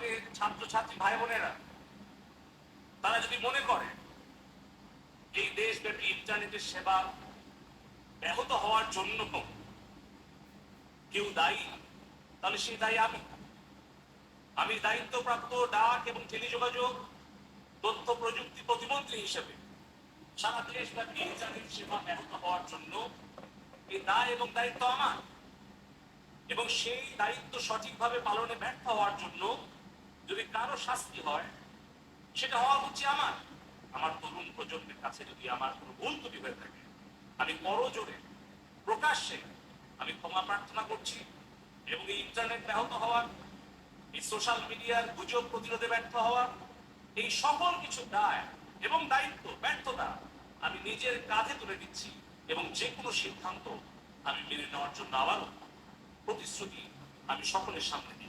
আমাদের ছাত্রছাত্রী ভাই বোনেরা তারা যদি মনে করে এই দেশব্যাপী ইন্টারনেটের সেবা ব্যাহত হওয়ার জন্য কেউ দায়ী, তাহলে সেই দায়ী আমি। আমি দায়িত্বপ্রাপ্ত ডাক এবং টেলিযোগাযোগ, তথ্য প্রযুক্তি প্রতিমন্ত্রী হিসেবে সারা দেশব্যাপী ইন্টারনেট সেবা ব্যাহত হওয়ার জন্য এই দায় এবং দায়িত্ব আমার। এবং সেই দায়িত্ব সঠিকভাবে পালনে ব্যর্থ হওয়ার জন্য কারও শাস্তি হয়, সেটা হওয়া উচিত আমার। আমার তরুণ প্রজন্মের কাছে যদি আমার কোনো ভুল ত্রুটি হয়ে থাকে, আমি করজোরে প্রকাশ্যে আমি ক্ষমা প্রার্থনা করছি এবং এই ইন্টারনেট ব্যাহত হওয়ার, এই সোশ্যাল মিডিয়ার গুজব প্রতিরোধে ব্যর্থ হওয়া এই সকল কিছু দায় এবং দায়িত্ব, ব্যর্থতা আমি নিজের কাঁধে তুলে দিচ্ছি এবং যে কোনো সিদ্ধান্ত আমি মেনে নেওয়ার জন্য আবারও প্রতিশ্রুতি আমি সকলের সামনে দিচ্ছি।